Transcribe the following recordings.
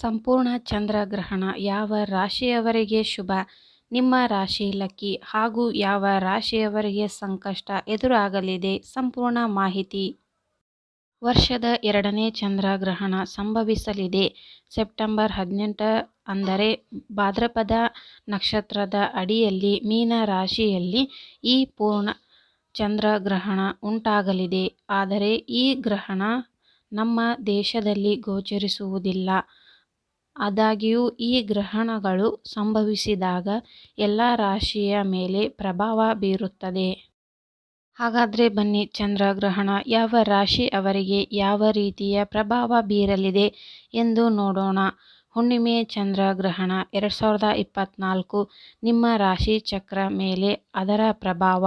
ಸಂಪೂರ್ಣ ಚಂದ್ರಗ್ರಹಣ. ಯಾವ ರಾಶಿಯವರಿಗೆ ಶುಭ? ನಿಮ್ಮ ರಾಶಿ ಲಕ್ಕಿ. ಹಾಗೂ ಯಾವ ರಾಶಿಯವರಿಗೆ ಸಂಕಷ್ಟ ಎದುರಾಗಲಿದೆ? ಸಂಪೂರ್ಣ ಮಾಹಿತಿ. ವರ್ಷದ ಎರಡನೇ ಚಂದ್ರಗ್ರಹಣ ಸಂಭವಿಸಲಿದೆ. ಸೆಪ್ಟೆಂಬರ್ ಹದಿನೆಂಟ ಅಂದರೆ ಭಾದ್ರಪದ ನಕ್ಷತ್ರದ ಅಡಿಯಲ್ಲಿ, ಮೀನ ರಾಶಿಯಲ್ಲಿ ಈ ಪೂರ್ಣ ಚಂದ್ರಗ್ರಹಣ ಉಂಟಾಗಲಿದೆ. ಆದರೆ ಈ ಗ್ರಹಣ ನಮ್ಮ ದೇಶದಲ್ಲಿ ಗೋಚರಿಸುವುದಿಲ್ಲ. ಆದಾಗ್ಯೂ, ಈ ಗ್ರಹಣಗಳು ಸಂಭವಿಸಿದಾಗ ಎಲ್ಲ ರಾಶಿಯ ಮೇಲೆ ಪ್ರಭಾವ ಬೀರುತ್ತದೆ. ಹಾಗಾದರೆ ಬನ್ನಿ ಚಂದ್ರಗ್ರಹಣ ಯಾವ ರಾಶಿ ಅವರಿಗೆ ಯಾವ ರೀತಿಯ ಪ್ರಭಾವ ಬೀರಲಿದೆ ಎಂದು ನೋಡೋಣ. ಹುಣ್ಣಿಮೆ ಚಂದ್ರಗ್ರಹಣ ಎರಡು ಸಾವಿರದ ಇಪ್ಪತ್ನಾಲ್ಕು, ನಿಮ್ಮ ರಾಶಿ ಚಕ್ರ ಮೇಲೆ ಅದರ ಪ್ರಭಾವ.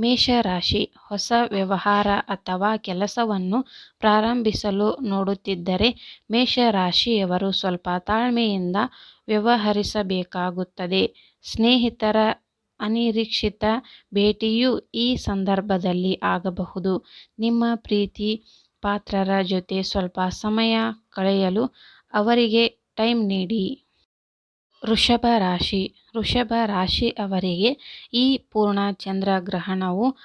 ಮೇಷರಾಶಿ ಹೊಸ ವ್ಯವಹಾರ ಅಥವಾ ಕೆಲಸವನ್ನು ಪ್ರಾರಂಭಿಸಲು ನೋಡುತ್ತಿದ್ದರೆ ಮೇಷರಾಶಿಯವರು ಸ್ವಲ್ಪ ತಾಳ್ಮೆಯಿಂದ ವ್ಯವಹರಿಸಬೇಕಾಗುತ್ತದೆ. ಸ್ನೇಹಿತರ ಅನಿರೀಕ್ಷಿತ ಭೇಟಿಯು ಈ ಸಂದರ್ಭದಲ್ಲಿ ಆಗಬಹುದು. ನಿಮ್ಮ ಪ್ರೀತಿ ಪಾತ್ರರ ಜೊತೆ ಸ್ವಲ್ಪ ಸಮಯ ಕಳೆಯಲು ಅವರಿಗೆ ಟೈಮ್ ನೀಡಿ. ವೃಷಭ ರಾಶಿ. ವೃಷಭ ರಾಶಿ ಅವರಿಗೆ ಈ ಪೂರ್ಣ ಚಂದ್ರ ಗ್ರಹಣವು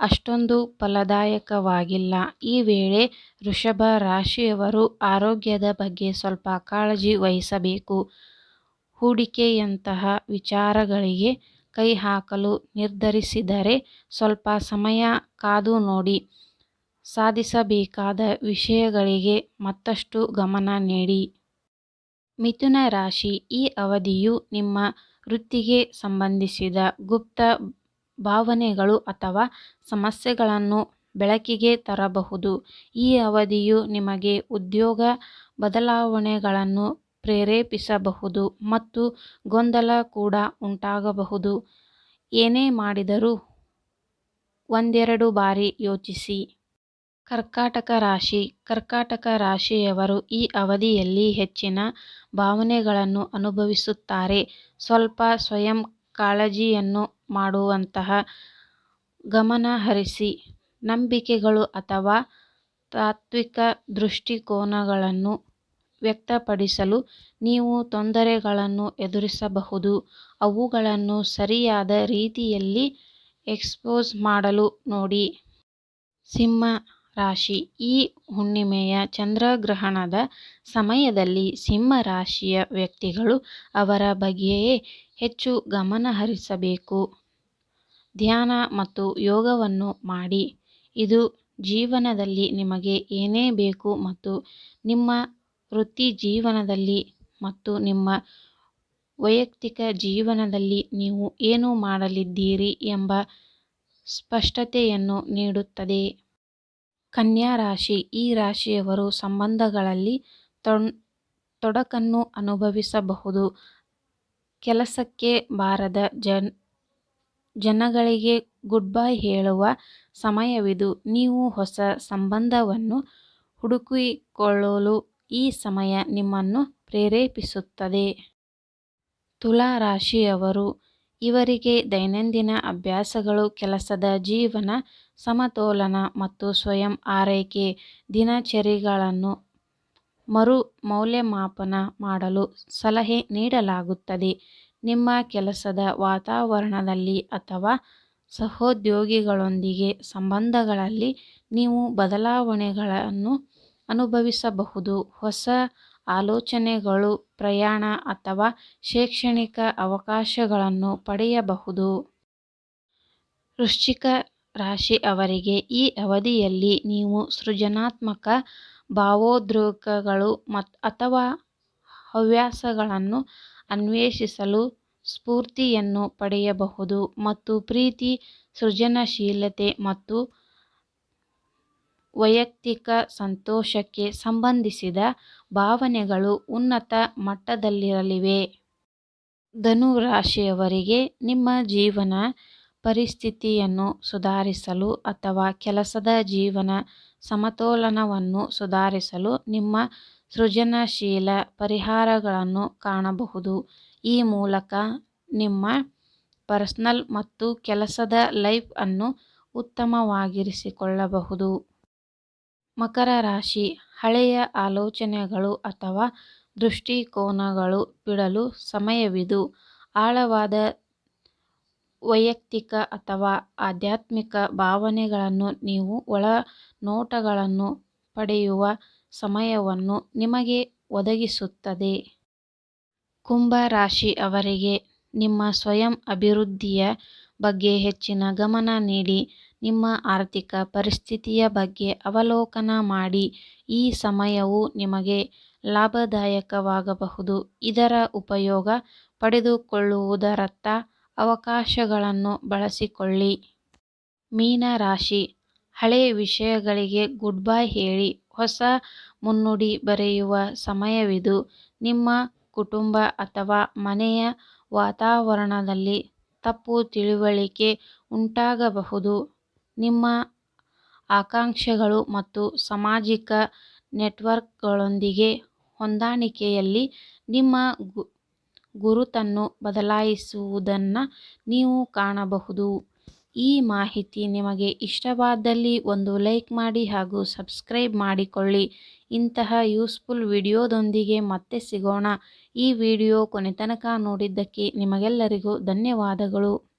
ಅಷ್ಟೊಂದು ಫಲದಾಯಕವಾಗಿಲ್ಲ. ಈ ವೇಳೆ ವೃಷಭ ರಾಶಿಯವರು ಆರೋಗ್ಯದ ಬಗ್ಗೆ ಸ್ವಲ್ಪ ಕಾಳಜಿ ವಹಿಸಬೇಕು. ಹೂಡಿಕೆಯಂತಹ ವಿಚಾರಗಳಿಗೆ ಕೈ ಹಾಕಲು ನಿರ್ಧರಿಸಿದರೆ ಸ್ವಲ್ಪ ಸಮಯ ಕಾದು ನೋಡಿ. ಸಾಧಿಸಬೇಕಾದ ವಿಷಯಗಳಿಗೆ ಮತ್ತಷ್ಟು ಗಮನ ನೀಡಿ. ಮಿಥುನ ರಾಶಿ ಈ ಅವಧಿಯು ನಿಮ್ಮ ವೃತ್ತಿಗೆ ಸಂಬಂಧಿಸಿದ ಗುಪ್ತ ಭಾವನೆಗಳು ಅಥವಾ ಸಮಸ್ಯೆಗಳನ್ನು ಬೆಳಕಿಗೆ ತರಬಹುದು. ಈ ಅವಧಿಯು ನಿಮಗೆ ಉದ್ಯೋಗ ಬದಲಾವಣೆಗಳನ್ನು ಪ್ರೇರೇಪಿಸಬಹುದು ಮತ್ತು ಗೊಂದಲ ಕೂಡ ಉಂಟಾಗಬಹುದು. ಏನೇ ಮಾಡಿದರೂ ಒಂದೆರಡು ಬಾರಿ ಯೋಚಿಸಿ. ಕರ್ಕಾಟಕ ರಾಶಿ. ಕರ್ಕಾಟಕ ರಾಶಿಯವರು ಈ ಅವಧಿಯಲ್ಲಿ ಹೆಚ್ಚಿನ ಭಾವನೆಗಳನ್ನು ಅನುಭವಿಸುತ್ತಾರೆ. ಸ್ವಲ್ಪ ಸ್ವಯಂ ಕಾಳಜಿಯನ್ನು ಮಾಡುವಂತಹ ಗಮನಹರಿಸಿ ನಂಬಿಕೆಗಳು ಅಥವಾ ತಾತ್ವಿಕ ದೃಷ್ಟಿಕೋನಗಳನ್ನು ವ್ಯಕ್ತಪಡಿಸಲು ನೀವು ತೊಂದರೆಗಳನ್ನು ಎದುರಿಸಬಹುದು. ಅವುಗಳನ್ನು ಸರಿಯಾದ ರೀತಿಯಲ್ಲಿ ಎಕ್ಸ್ಪೋಸ್ ಮಾಡಲು ನೋಡಿ. ಸಿಂಹ ರಾಶಿ. ಈ ಹುಣ್ಣಿಮೆಯ ಚಂದ್ರಗ್ರಹಣದ ಸಮಯದಲ್ಲಿ ಸಿಂಹ ರಾಶಿಯ ವ್ಯಕ್ತಿಗಳು ಅವರ ಬಗ್ಗೆಯೇ ಹೆಚ್ಚು ಗಮನಹರಿಸಬೇಕು ಧ್ಯಾನ ಮತ್ತು ಯೋಗವನ್ನು ಮಾಡಿ. ಇದು ಜೀವನದಲ್ಲಿ ನಿಮಗೆ ಏನೇ ಬೇಕು ಮತ್ತು ನಿಮ್ಮ ವೃತ್ತಿ ಜೀವನದಲ್ಲಿ ಮತ್ತು ನಿಮ್ಮ ವೈಯಕ್ತಿಕ ಜೀವನದಲ್ಲಿ ನೀವು ಏನು ಮಾಡಲಿದ್ದೀರಿ ಎಂಬ ಸ್ಪಷ್ಟತೆಯನ್ನು ನೀಡುತ್ತದೆ. ಕನ್ಯಾ ರಾಶಿ. ಈ ರಾಶಿಯವರು ಸಂಬಂಧಗಳಲ್ಲಿ ತೊಡಕನ್ನು ಅನುಭವಿಸಬಹುದು. ಕೆಲಸಕ್ಕೆ ಬಾರದ ಜನ್, ಜನಗಳಿಗೆ ಗುಡ್ ಬೈ ಹೇಳುವ ಸಮಯವಿದು. ನೀವು ಹೊಸ ಸಂಬಂಧವನ್ನು ಹುಡುಕಿಕೊಳ್ಳಲು ಈ ಸಮಯ ನಿಮ್ಮನ್ನು ಪ್ರೇರೇಪಿಸುತ್ತದೆ. ತುಲಾ ರಾಶಿಯವರು, ಇವರಿಗೆ ದೈನಂದಿನ ಅಭ್ಯಾಸಗಳು, ಕೆಲಸದ ಜೀವನ ಸಮತೋಲನ ಮತ್ತು ಸ್ವಯಂ ಆರೈಕೆ ದಿನಚರಿಗಳನ್ನು ಮರು ಮೌಲ್ಯಮಾಪನ ಮಾಡಲು ಸಲಹೆ ನೀಡಲಾಗುತ್ತದೆ. ನಿಮ್ಮ ಕೆಲಸದ ವಾತಾವರಣದಲ್ಲಿ ಅಥವಾ ಸಹೋದ್ಯೋಗಿಗಳೊಂದಿಗೆ ಸಂಬಂಧಗಳಲ್ಲಿ ನೀವು ಬದಲಾವಣೆಗಳನ್ನು ಅನುಭವಿಸಬಹುದು. ಹೊಸ ಆಲೋಚನೆಗಳು, ಪ್ರಯಾಣ ಅಥವಾ ಶೈಕ್ಷಣಿಕ ಅವಕಾಶಗಳನ್ನು ಪಡೆಯಬಹುದು. ವೃಶ್ಚಿಕ ರಾಶಿ ಅವರಿಗೆ, ಈ ಅವಧಿಯಲ್ಲಿ ನೀವು ಸೃಜನಾತ್ಮಕ ಭಾವೋದ್ರೇಕಗಳು ಅಥವಾ ಹವ್ಯಾಸಗಳನ್ನು ಅನ್ವೇಷಿಸಲು ಸ್ಫೂರ್ತಿಯನ್ನು ಪಡೆಯಬಹುದು ಮತ್ತು ಪ್ರೀತಿ, ಸೃಜನಶೀಲತೆ ಮತ್ತು ವೈಯಕ್ತಿಕ ಸಂತೋಷಕ್ಕೆ ಸಂಬಂಧಿಸಿದ ಭಾವನೆಗಳು ಉನ್ನತ ಮಟ್ಟದಲ್ಲಿರಲಿವೆ. ಧನು ರಾಶಿಯವರಿಗೆ ನಿಮ್ಮ ಜೀವನ ಪರಿಸ್ಥಿತಿಯನ್ನು ಸುಧಾರಿಸಲು ಅಥವಾ ಕೆಲಸದ ಜೀವನ ಸಮತೋಲನವನ್ನು ಸುಧಾರಿಸಲು ನಿಮ್ಮ ಸೃಜನಶೀಲ ಪರಿಹಾರಗಳನ್ನು ಕಾಣಬಹುದು. ಈ ಮೂಲಕ ನಿಮ್ಮ ಪರ್ಸನಲ್ ಮತ್ತು ಕೆಲಸದ ಲೈಫ್ ಅನ್ನು ಉತ್ತಮವಾಗಿರಿಸಿಕೊಳ್ಳಬಹುದು. ಮಕರ ರಾಶಿ, ಹಳೆಯ ಆಲೋಚನೆಗಳು ಅಥವಾ ದೃಷ್ಟಿಕೋನಗಳು ಬಿಡಲು ಸಮಯವಿದು. ಆಳವಾದ ವೈಯಕ್ತಿಕ ಅಥವಾ ಆಧ್ಯಾತ್ಮಿಕ ಭಾವನೆಗಳನ್ನು ನೀವು ಒಳನೋಟಗಳನ್ನು ಪಡೆಯುವ ಸಮಯವನ್ನು ನಿಮಗೆ ಒದಗಿಸುತ್ತದೆ. ಕುಂಭ ರಾಶಿ ಅವರಿಗೆ ನಿಮ್ಮ ಸ್ವಯಂ ಅಭಿವೃದ್ಧಿಯ ಬಗ್ಗೆ ಹೆಚ್ಚಿನ ಗಮನ ನೀಡಿ. ನಿಮ್ಮ ಆರ್ಥಿಕ ಪರಿಸ್ಥಿತಿಯ ಬಗ್ಗೆ ಅವಲೋಕನ ಮಾಡಿ. ಈ ಸಮಯವು ನಿಮಗೆ ಲಾಭದಾಯಕವಾಗಬಹುದು, ಇದರ ಉಪಯೋಗ ಪಡೆದುಕೊಳ್ಳುವುದರತ್ತ ಅವಕಾಶಗಳನ್ನು ಬಳಸಿಕೊಳ್ಳಿ. ಮೀನ ರಾಶಿ: ಹಳೇ ವಿಷಯಗಳಿಗೆ ಗುಡ್-ಬೈ ಹೇಳಿ ಹೊಸ ಮುನ್ನುಡಿ ಬರೆಯುವ ಸಮಯವಿದು. ನಿಮ್ಮ ಕುಟುಂಬ ಅಥವಾ ಮನೆಯ ವಾತಾವರಣದಲ್ಲಿ ತಪ್ಪು ತಿಳುವಳಿಕೆ ಉಂಟಾಗಬಹುದು. ನಿಮ್ಮ ಆಕಾಂಕ್ಷೆಗಳು ಮತ್ತು ಸಾಮಾಜಿಕ ನೆಟ್ವರ್ಕ್ಗಳೊಂದಿಗೆ ಹೊಂದಾಣಿಕೆಯಲ್ಲಿ ನಿಮ್ಮ ಗುರುತನ್ನು ಬದಲಾಯಿಸುವುದನ್ನು ನೀವು ಕಾಣಬಹುದು. ಈ ಮಾಹಿತಿ ನಿಮಗೆ ಇಷ್ಟವಾದಲ್ಲಿ ಒಂದು ಲೈಕ್ ಮಾಡಿ ಹಾಗೂ ಸಬ್ಸ್ಕ್ರೈಬ್ ಮಾಡಿಕೊಳ್ಳಿ. ಇಂತಹ ಯೂಸ್ಫುಲ್ ವಿಡಿಯೋದೊಂದಿಗೆ ಮತ್ತೆ ಸಿಗೋಣ. ಈ ವಿಡಿಯೋ ಕೊನೆತನಕ ನೋಡಿದ್ದಕ್ಕೆ ನಿಮಗೆಲ್ಲರಿಗೂ ಧನ್ಯವಾದಗಳು.